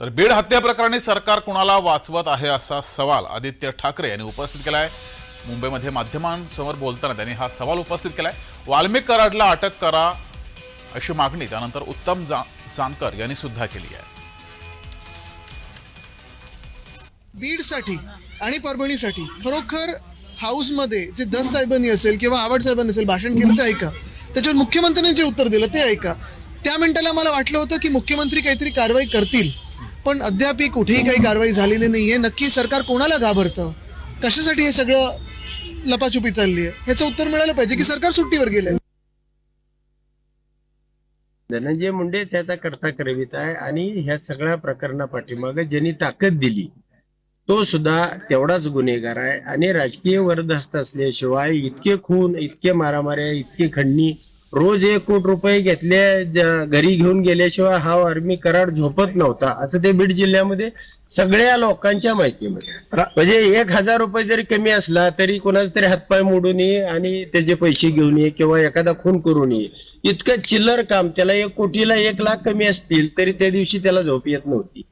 तर बीड हत्या प्रकरणी सरकार कुणाला वाचवत आहे असा सवाल आदित्य ठाकरे यांनी उपस्थित केला आहे मुंबईमध्ये माध्यमांसमोर बोलताना त्यांनी हा सवाल उपस्थित केला आहे वाल्मिक कराडला अटक करा अशी मागणी त्यानंतर उत्तम जा जानकर यांनी सुद्धा केली आहे. बीडसाठी आणि परभणीसाठी खरोखर हाऊसमध्ये जे दस साहेबांनी असेल किंवा आवड साहेबांनी असेल भाषण केलं ते ऐका. त्याच्यावर मुख्यमंत्र्यांनी जे उत्तर दिलं ते ऐका. त्या मिनिटाला मला वाटलं होतं की मुख्यमंत्री काहीतरी कारवाई करतील. पण अद्याप कुठेही काही कारवाई झालेली नाहीये. नक्की सरकार कोणाला घाबरतं? कशासाठी हे सगळं लपाछुपी चालली आहे ह्याचं उत्तर मिळालं पाहिजे की सरकार सुट्टीवर गेलंय. धनंजय मुंडे त्याचा करता करवित आहे आणि ह्या सगळ्या प्रकरणा पाठीमागे ज्यांनी ताकद दिली तो सुद्धा तेवढाच गुन्हेगार आहे. आणि राजकीय वरदहस्त असल्याशिवाय इतके खून इतके मारामाऱ्या इतके खंडणी रोज एक कोटी रुपये घेतले घरी घेऊन गेल्याशिवाय हा आर्मी कराड झोपत नव्हता. असं ते बीड जिल्ह्यामध्ये सगळ्या लोकांच्या माहितीमध्ये. म्हणजे एक हजार रुपये जरी कमी असला तरी कोणाचा तरी हातपाय मोडून ये आणि त्याचे पैसे घेऊन ये किंवा एखादा खून करून ये. इतकं चिल्लर काम. त्याला एक कोटीला एक लाख कमी असतील तरी त्या दिवशी त्याला झोप येत नव्हती.